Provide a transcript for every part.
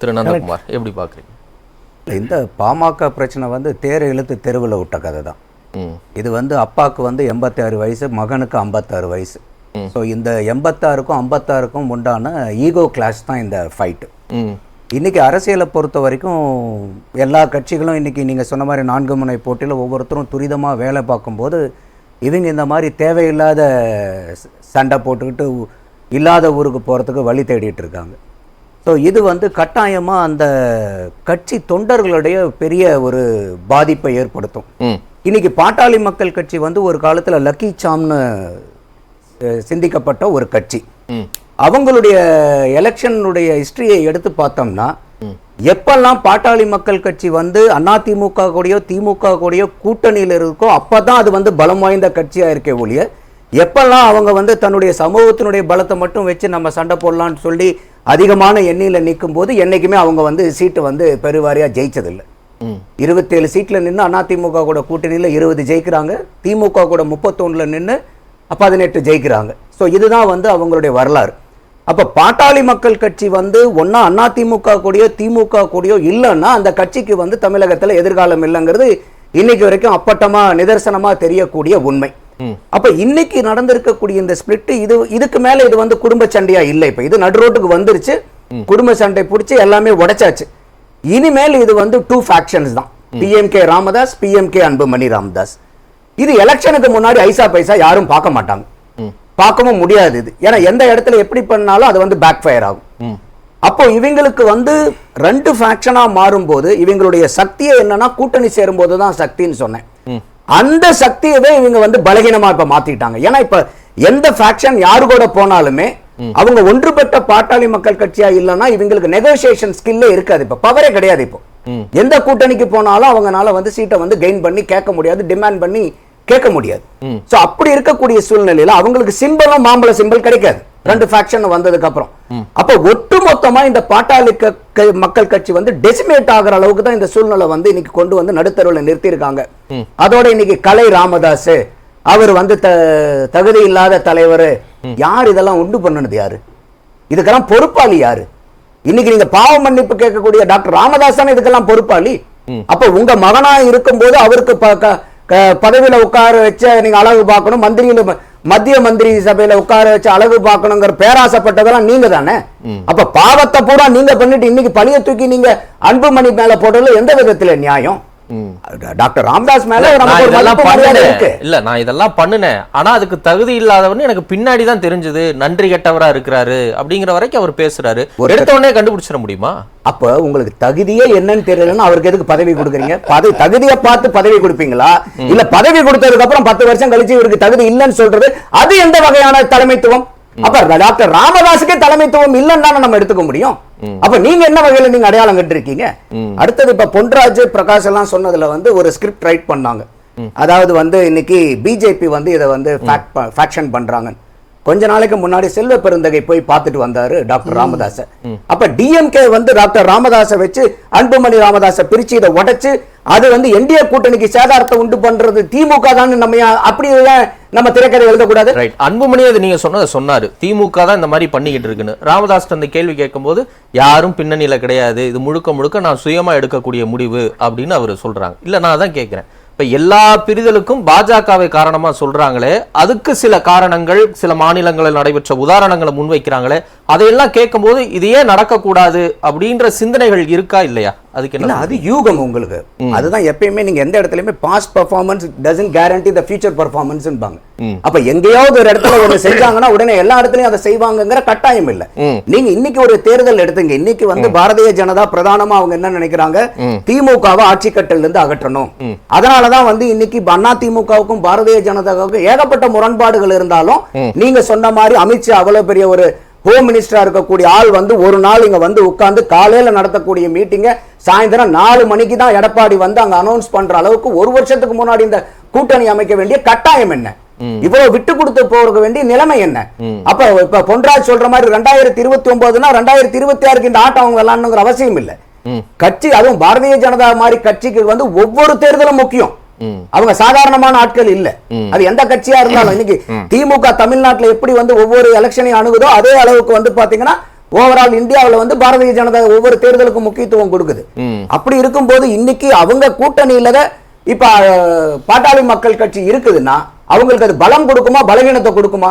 திரு நந்தகுமார் எப்படி பார்க்குறீங்க? இந்த பாமக பிரச்சனை வந்து தேரை இழுத்து தெருவில் விட்ட கதை தான். இது வந்து அப்பாவுக்கு வந்து எண்பத்தாறு வயசு மகனுக்கு ஐம்பத்தாறு வயசு. ஸோ இந்த எண்பத்தாறுக்கும் ஐம்பத்தாறுக்கும் உண்டான ஈகோ கிளாஷ் தான் இந்த ஃபைட்டு இன்னைக்கு அரசியலை பொறுத்த வரைக்கும் எல்லா கட்சிகளும் இன்னைக்கு நீங்கள் சொன்ன மாதிரி நான்கு முனை போட்டியில் ஒவ்வொருத்தரும் துரிதமாக வேலை பார்க்கும்போது இவங்க இந்த மாதிரி தேவையில்லாத சண்டை போட்டுக்கிட்டு இல்லாத ஊருக்கு போகிறதுக்கு வழி தேடிட்டு இருக்காங்க. ஸோ இது வந்து கட்டாயமாக அந்த கட்சி தொண்டர்களுடைய பெரிய ஒரு பாதிப்பை ஏற்படுத்தும். இன்னைக்கு பாட்டாளி மக்கள் கட்சி வந்து ஒரு காலத்தில் லக்கி சாம்னு சிந்திக்கப்பட்ட ஒரு கட்சி. அவங்களுடைய எலெக்ஷனுடைய ஹிஸ்டரியை எடுத்து பார்த்தோம்னா எப்பெல்லாம் பாட்டாளி மக்கள் கட்சி வந்து அதிமுக கூடயோ திமுக கூடயோ கூட்டணியில் இருக்கோ அப்பதான் அது வந்து பலம் வாய்ந்த கட்சியா இருக்கே ஒழிய எப்பெல்லாம் அவங்க வந்து தன்னுடைய சமூகத்தினுடைய பலத்தை மட்டும் வச்சு நம்ம சண்டை போடலாம்னு சொல்லி அதிகமான எண்ணியில் நிற்கும் போது என்னைக்குமே அவங்க வந்து சீட்டு வந்து பெருவாரியா ஜெயிச்சதில்லை. இருபத்தேழு சீட்டில் நின்று அதிமுக கூட கூட்டணியில் இருபது ஜெயிக்கிறாங்க. திமுக கூட முப்பத்தொன்னில் நின்று பதினெட்டு ஜெயிக்கிறாங்க. ஸோ இதுதான் வந்து அவங்களுடைய வரலாறு. அப்போ பாட்டாளி மக்கள் கட்சி வந்து ஒன்றா அதிமுக கூடயோ திமுக கூடயோ இல்லைன்னா அந்த கட்சிக்கு வந்து தமிழகத்தில் எதிர்காலம் இல்லைங்கிறது இன்னைக்கு வரைக்கும் அப்பட்டமாக நிதர்சனமாக தெரியக்கூடிய உண்மை. அப்ப இன்னைக்கு நடந்திருக்கக்கூடிய இந்த ஸ்பிளிட் இது இதுக்கு மேல இது வந்து குடும்ப சண்டையா இல்லை இப்ப. இது நடு ரோட்டுக்கு வந்துருச்சு. குடும்ப சண்டை பிடிச்சி எல்லாமே உடைச்சாச்சு. இனிமேல் இது வந்து டூ ஃபேக்ஷன்ஸ் தான். பிஎம்கே ராமதாஸ் பிஎம்கே அன்புமணி ராமதாஸ் இது எலெக்ஷனுக்கு முன்னாடி ஐசா பைசா யாரும் பார்க்க மாட்டாங்க. பார்க்கவும் முடியாது இது. ஏன்னா எந்த இடத்துல எப்படி பண்ணாலும் அது வந்து பேக் ஃபயர் ஆகும். அப்போ இவங்களுக்கு வந்து ரெண்டு ஃபேக்ஷனாக மாறும்போது இவங்களுடைய சக்தியை என்னன்னா கூட்டணி சேரும்போது தான் சக்தின்னு சொன்னேன். அந்த சக்தியவே இவங்க வந்து பலகீனமா இப்ப மாத்திட்டாங்க. ஏன்னா இப்ப எந்த ஃபேக்ஷன் யாரு கூட போனாலுமே அவங்க ஒன்றுபட்ட பாட்டாளி மக்கள் கட்சியா இல்லைன்னா இவங்களுக்கு நெகோசியேஷன் ஸ்கில்லே இருக்காது இப்ப. பவரே கிடையாது இப்போ. எந்த கூட்டணிக்கு போனாலும் அவங்கனால வந்து சீட்டை வந்து கெயின் பண்ணி கேட்க முடியாது டிமாண்ட் பண்ணி கேட்க முடியாது. சோ அப்படி இருக்கக்கூடிய சூழ்நிலையில அவங்களுக்கு சிம்பலும் மாம்பழ சிம்பல் கிடைக்காது. ரெண்டு ஃபேக்ஷன் வந்ததுக்கு அப்புறம் அப்ப ஒட்டுமொத்தமா இந்த பாட்டாளி மக்கள் கட்சி வந்து டெசிமேட் ஆகுற அளவுக்கு தான் இந்த சூழ்நிலை வந்து இன்னைக்கு கொண்டு வந்து நடுத்தருவில் நிறுத்தியிருக்காங்க. அதோட இன்னைக்கு கலை ராமதாஸ் அவர் வந்து தகுதி இல்லாத தலைவர். யார் இதெல்லாம் உண்டு பண்ணுனது யாரு? இதுக்கெல்லாம் பொறுப்பாளி யாரு? இன்னைக்கு நீங்க பாவ மன்னிப்பு கேட்கக்கூடிய டாக்டர் ராமதாஸ் தானே இதுக்கெல்லாம் பொறுப்பாளி. அப்ப உங்க மகனா இருக்கும்போது அவருக்கு ப- க- க- பதவியில உட்கார வச்ச நீங்க அழகு பார்க்கணும் மந்திரியில மத்திய மந்திரி சபையில உட்கார வச்சு அழகு பார்க்கணுங்கிற பேராசைப்பட்டதெல்லாம் நீங்க தானே? அப்ப பாவத்தை பூரா நீங்க பண்ணிட்டு இன்னைக்கு பழிய தூக்கி நீங்க அன்புமணி மேல போட்டதுல எந்த விதத்துல நியாயம்? டாக்டர் ராமதாஸ் மேல இதெல்லாம் பண்ணுனேன். இருக்கு. இல்ல நான் இதெல்லாம் பண்ணுனேன். ஆனா அதுக்கு தகுதி இல்லாதவன்னு எனக்கு பின்னாடி தான் தெரிஞ்சது. நன்றி கெட்டவரா இருக்கிறாரு அப்படிங்கிற வரைக்கும் அவர் பேசுறாரு. எடுத்த உடனே கண்டுபிடிச்சிட முடியுமா? அப்ப உங்களுக்கு தகுதியே என்னன்னு தெரியலன்னா அவருக்கு எதுக்கு பதவி கொடுக்குறீங்க? பதவி தகுதியை பார்த்து பதவி கொடுப்பீங்களா? இல்ல பதவி கொடுத்ததுக்கு அப்புறம் பத்து வருஷம் கழிச்சு இவருக்கு தகுதி இல்லைன்னு சொல்றது அது எந்த வகையான தலைமைத்துவம்? அப்ப டாக்டர் ராமதாஸுக்கே தலைமைத்துவம் இல்லைன்னு நம்ம எடுத்துக்க முடியும்? அப்ப நீங்க என்ன வகையில நீங்க அடையாளம் கட்டிருக்கீங்க அடுத்தது இப்ப பொன்ராஜ் பிரகாஷ் எல்லாம் சொன்னதுல வந்து ஒரு ஸ்கிரிப்ட் ரைட் பண்ணாங்க. அதாவது வந்து இன்னைக்கு பிஜேபி வந்து இதை வந்து ஃபேக்ஷன் பண்றாங்க. கொஞ்ச நாளைக்கு முன்னாடி செல்வ பெருந்தகை போய் பார்த்துட்டு வந்தாரு டாக்டர் ராமதாஸ அப்ப டிஎம்கே வந்து டாக்டர் ராமதாஸ வச்சு அன்புமணி ராமதாஸ பிரிச்சு இதை உடைச்சு அது வந்து என்டிஏ கூட்டணிக்கு சேதாரத்தை உண்டு பண்றது திமுக தான் நம்ம அப்படி நம்ம திரைக்கதை எழுதக்கூடாது. ரைட் அன்புமணி அது நீங்க சொன்னதை சொன்னாரு. திமுக தான் இந்த மாதிரி பண்ணிக்கிட்டு இருக்குன்னு. ராமதாஸ் அந்த கேள்வி கேட்கும்போது யாரும் பின்னணியில கிடையாது. இது முழுக்க முழுக்க நான் சுயமா எடுக்கக்கூடிய முடிவு அப்படின்னு அவர் சொல்றாங்க. இல்ல நான் தான் கேட்கிறேன். இப்ப எல்லா பிரிதலுக்கும் பாஜகவை காரணமா சொல்றாங்களே அதுக்கு சில காரணங்கள் சில மாநிலங்களில் நடைபெற்ற உதாரணங்களை முன்வைக்கிறாங்களே அதையெல்லாம் கேட்கும்போது இது ஏன் நடக்கக்கூடாது? அப்படின்ற சிந்தனைகள் இருக்கா இல்லையா? அதுக்கு என்ன அது யூகம் உங்களுக்கு. அதுதான் எப்பயுமே நீங்க எந்த இடத்துலயுமே past performance doesn't guarantee the future பெர்ஃபார்மன்ஸ்பாங்க அப்ப எங்கேயாவது ஒரு இடத்துல ஒண்ணு செஞ்சாங்கன்னா உடனே எல்லா இடத்துலயும் அதை செய்வாங்கங்கிற கட்டாயம் இல்ல. நீங்க இன்னைக்கு ஒரு தேர்தல் எடுத்துங்க. இன்னைக்கு வந்து பாரதிய ஜனதா பிரதானமா அவங்க என்ன நினைக்கிறாங்க? திமுகவை ஆட்சி கட்டில இருந்து அகற்றணும் அதனாலதான் வந்து இன்னைக்கு அண்ணா திமுகவுக்கும் பாரதிய ஜனதாவுக்கும் ஏகப்பட்ட முரண்பாடுகள் இருந்தாலும் நீங்க சொன்ன மாதிரி அமித்ஷா அவ்வளவு பெரிய ஒரு ஹோம் மினிஸ்டரா இருக்கக்கூடிய ஆள் வந்து ஒரு நாள் இங்க வந்து உட்கார்ந்து காலையில நடத்தக்கூடிய மீட்டிங்க சாயந்தரம் நாலு மணிக்கு தான் எடப்பாடி வந்து அங்க அனௌன்ஸ் பண்ற அளவுக்கு ஒரு வருஷத்துக்கு முன்னாடி இந்த கூட்டணி அமைக்க வேண்டிய கட்டாயம் என்ன? இவ்வளவு விட்டு கொடுத்து போக வேண்டிய நிலைமை என்ன? அப்ப இப்ப பொன்ராஜ் சொல்ற மாதிரி ரெண்டாயிரத்தி இருபத்தி ஒன்பதுனா ரெண்டாயிரத்தி இருபத்தி ஆறுக்கு இந்த ஆட்டம் அவங்க விளாடணுங்கிற அவசியம் இல்ல. கட்சி அதுவும் பாரதிய ஜனதா மாதிரி கட்சிக்கு வந்து ஒவ்வொரு தேர்தலும் முக்கியம். அவங்க சாதாரணமான ஆட்கள் இல்ல. அது எந்த கட்சியா இருந்தாலும் இன்னைக்கு திமுக தமிழ்நாட்டுல எப்படி வந்து ஒவ்வொரு எலெக்ஷனையும் அணுகுதோ அதே அளவுக்கு வந்து பாத்தீங்கன்னா ஓவரால் இந்தியாவுல வந்து பாரதிய ஜனதா ஒவ்வொரு தேர்தலுக்கும் முக்கியத்துவம் கொடுக்குது. அப்படி இருக்கும்போது இன்னைக்கு அவங்க கூட்டணியில இப்ப பாட்டாளி மக்கள் கட்சி இருக்குதுன்னா அவங்களுக்கு அது பலம் கொடுக்குமா பலவீனத்தை கொடுக்குமா?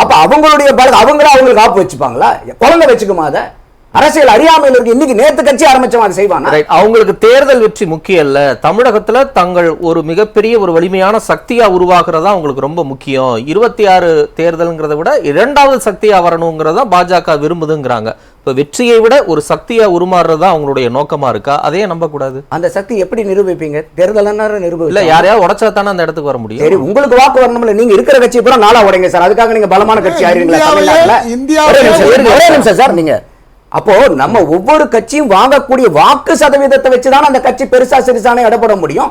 அப்ப அவங்களுடைய பலம் அவங்கள அவங்களுக்கு ஆப்பு வச்சுப்பாங்களா? குழந்தை வச்சுக்குமா அதை? அரசியல் அறியாமையில் இருக்கு. இன்னைக்கு நேத்து கட்சி ஆரம்பிச்சவன் அதை செய்வானா? ரைட் அவங்களுக்கு தேர்தல் வெற்றி முக்கியம் இல்ல. தமிழகத்துல தங்கள் ஒரு மிகப்பெரிய ஒரு வலிமையான சக்தியா உருவாக்குறதா அவங்களுக்கு ரொம்ப முக்கியம். இருபத்தி ஆறு தேர்தல்ங்கிறத விட இரண்டாவது சக்தியா வரணுங்கிறதா பாஜக விரும்புதுங்கிறாங்க. இப்ப வெற்றியை விட ஒரு சக்தியா உருமாறுறதா அவங்களுடைய நோக்கமா இருக்கா? அதையே நம்ப கூடாது அந்த சக்தி எப்படி நிரூபிப்பீங்க? தேர்தல் இல்ல நிரூபி யாரையாவது உடைச்சா தானே அந்த இடத்துக்கு வர முடியும். சரி உங்களுக்கு வாக்கு வரணும்ல. நீங்க இருக்கிற கட்சி பூரா நாளா உடைங்க சார். அதுக்காக நீங்க பலமான கட்சி ஆயிருங்களா இருங்க, ஒரே நிமிஷம் சார். நீங்க அப்போ நம்ம ஒவ்வொரு கட்சியும் வாங்கக்கூடிய வாக்கு சதவீதத்தை வச்சுதான் அந்த கட்சி பெருசா சிறுசான இடப்பட முடியும்.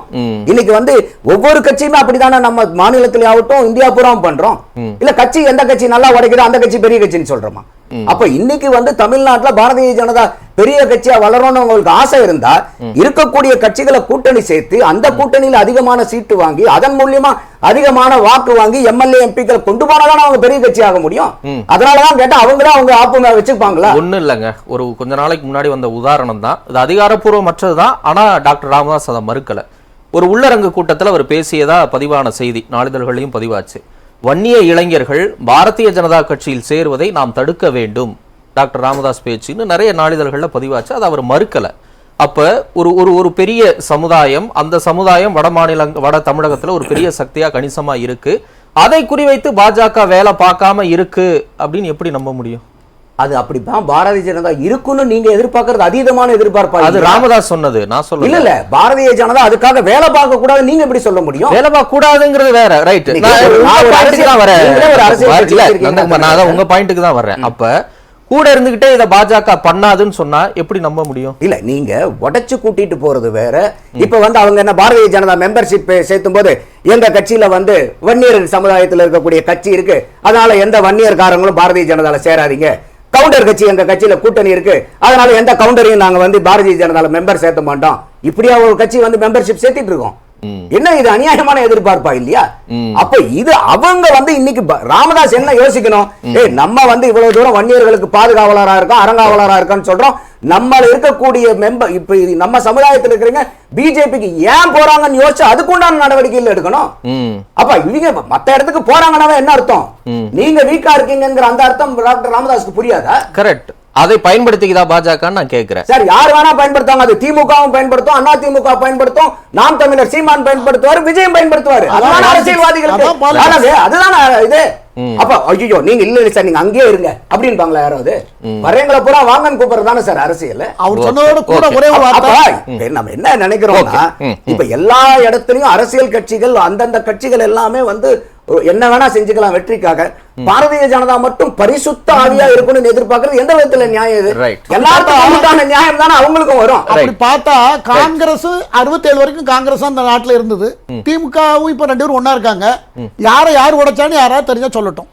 இன்னைக்கு வந்து ஒவ்வொரு கட்சியுமே அப்படிதானே நம்ம மாநிலத்திலே ஆகட்டும் இந்தியா பூரா பண்றோம். இல்ல கட்சி எந்த கட்சி நல்லா உடைக்குதோ அந்த கட்சி பெரிய கட்சின்னு சொல்றோமா? அப்ப இன்னைக்கு வந்து தமிழ்நாட்டுல பாரதிய ஜனதா பெரிய கட்சியா வளரணும்னு உங்களுக்கு ஆசை இருந்தா இருக்கக்கூடிய கட்சிகளை கூட்டணி சேர்த்து அந்த கூட்டணியில அதிகமான சீட்டு வாங்கி அதன் மூலியமா அதிகமான வாக்கு வாங்கி எம்எல்ஏ எம்பிக்கள் கொண்டு போனாதான் அவங்க பெரிய கட்சி ஆக முடியும்? அதனாலதான் கேட்டா அவங்களே அவங்க ஆப்பு மேல வச்சுப்பாங்களா? ஒண்ணும் இல்லைங்க. ஒரு கொஞ்ச நாளைக்கு முன்னாடி வந்த உதாரணம் தான். இது அதிகாரப்பூர்வமற்றது தான். ஆனா டாக்டர் ராமதாஸ் அதை மறுக்கல. ஒரு உள்ளரங்கு கூட்டத்துல அவர் பேசியதா பதிவான செய்தி. நாளிதழ்களையும் பதிவாச்சு. வன்னிய இளைஞர்கள் பாரதிய ஜனதா கட்சியில் சேருவதை நாம் தடுக்க வேண்டும். டாக்டர் ராமதாஸ் பேச்சுன்னு நிறைய நாளிதழ்களில் பதிவாச்சு அதை அவர் மறுக்கலை. அப்போ ஒரு ஒரு ஒரு பெரிய சமுதாயம் அந்த சமுதாயம் வட மாநில வட தமிழகத்தில் ஒரு பெரிய சக்தியாக கணிசமாக இருக்குது அதை குறிவைத்து பாஜக வேலை பார்க்காம இருக்குது அப்படின்னு எப்படி நம்ப முடியும்? அது அப்படிதான் பாரதிய ஜனதா இருக்குன்னு நீங்க எதிர்பார்க்கறது அதீதமான எதிர்பார்ப்பா அது? ராமதாஸ் சொன்னது நான் இல்ல சொல்ல இல்ல. பாரதிய ஜனதா அதுக்காக வேலை பார்க்க கூடாது நீங்க எப்படி சொல்ல முடியும்? வேலை பார்க்க கூடாதுங்கிறது வேற ரைட் நான் இல்ல, உங்க பாயிண்ட்டுக்கு தான் வர்றேன் அப்ப கூட இருந்துகிட்டே இதை பாஜக பண்ணாதுன்னு சொன்னா எப்படி நம்ப முடியும்? இல்ல நீங்க உடைச்சு கூட்டிட்டு போறது வேற. இப்ப வந்து அவங்க என்ன பாரதிய ஜனதா மெம்பர்ஷிப் சேர்த்தும் போது எங்க கட்சியில வந்து வன்னியர் சமுதாயத்துல இருக்கக்கூடிய கட்சி இருக்கு. அதனால எந்த வன்னியர்காரங்களும் பாரதிய ஜனதால சேராதீங்க. கவுண்டர் கட்சி எங்க கட்சியில கூட்டணி இருக்கு. அதனால எந்த கவுண்டரையும் நாங்க வந்து பாரதிய ஜனதால மெம்பர் சேர்த்த மாட்டோம். இப்படியா ஒரு கட்சி வந்து மெம்பர்ஷிப் சேர்த்திட்டு இருக்கோம். என்ன இது அநியாயமான எதிர்பார்ப்பா இல்லையா? அப்ப இது அவங்க வந்து இன்னைக்கு ராமதாஸ் என்ன யோசிக்கணும்? ஏய் நம்ம வந்து இவ்வளவு தூரம் வன்னியர்களுக்கு பாதுகாவலரா இருக்கோம் அறங்காவலரா இருக்கோம்னு சொல்றோம். நம்ம இருக்கக்கூடிய மெம்பர் இப்ப நம்ம சமுதாயத்தில் இருக்கிறவங்க பிஜேபிக்கு ஏன் போறாங்கன்னு யோசிச்சு அதுக்குண்டான நடவடிக்கைகள் எடுக்கணும்? அப்ப இவங்க மத்த இடத்துக்கு போறாங்கன்னாவே என்ன அர்த்தம்? நீங்க வீக்கா இருக்கீங்கங்கிற அந்த அர்த்தம் டாக்டர் ராமதாஸ்க்கு புரியாதா? கரெக்ட் அதை பயன்படுத்திக்குதா பாஜகன்னு நான் கேட்கிறேன். சார் யார் வேணா பயன்படுத்தாங்க அது திமுகவும் பயன்படுத்தும் அண்ணா திமுக பயன்படுத்தும் நாம் தமிழர் சீமான் பயன்படுத்துவார் விஜயம் பயன்படுத்துவார். அதான் அரசியல்வாதிகளுக்கு? அதுதான் இது. அப்ப ஐயோ நீங்க இல்ல இல்ல சார் நீங்க அங்கேயே இருங்க. அப்படின்பாங்களா யாராவது வர்றவங்களை பூரா வாங்கன்னு கூப்பிடுறது தானே சார் அரசியல்? அவர் சொன்னதோட கூட. ஒரே நம்ம என்ன நினைக்கிறோம்னா Okay. ம், இப்ப எல்லா இடத்துலயும் அரசியல் கட்சிகள் அந்தந்த கட்சிகள் எல்லாமே வந்து என்ன வேணா செஞ்சுக்கலாம் வெற்றிக்காக. பாரதிய ஜனதா மட்டும் பரிசுத்த ஆவியா இருக்கணும்னு எதிர்பார்க்கறது எந்த விதத்துல நியாயம் இது. எல்லாருக்கும் நியாயம் தானே அவங்களுக்கும் வரும். அப்படி பார்த்தா காங்கிரஸ் அறுபத்தேழு வரைக்கும் காங்கிரஸ் அந்த நாட்டுல இருந்தது. திமுகவும் இப்ப ரெண்டு பேரும் ஒண்ணா இருக்காங்க. யாரை யார் உடைச்சான்னு யாராவது தெரிஞ்சா சொல்லட்டும்.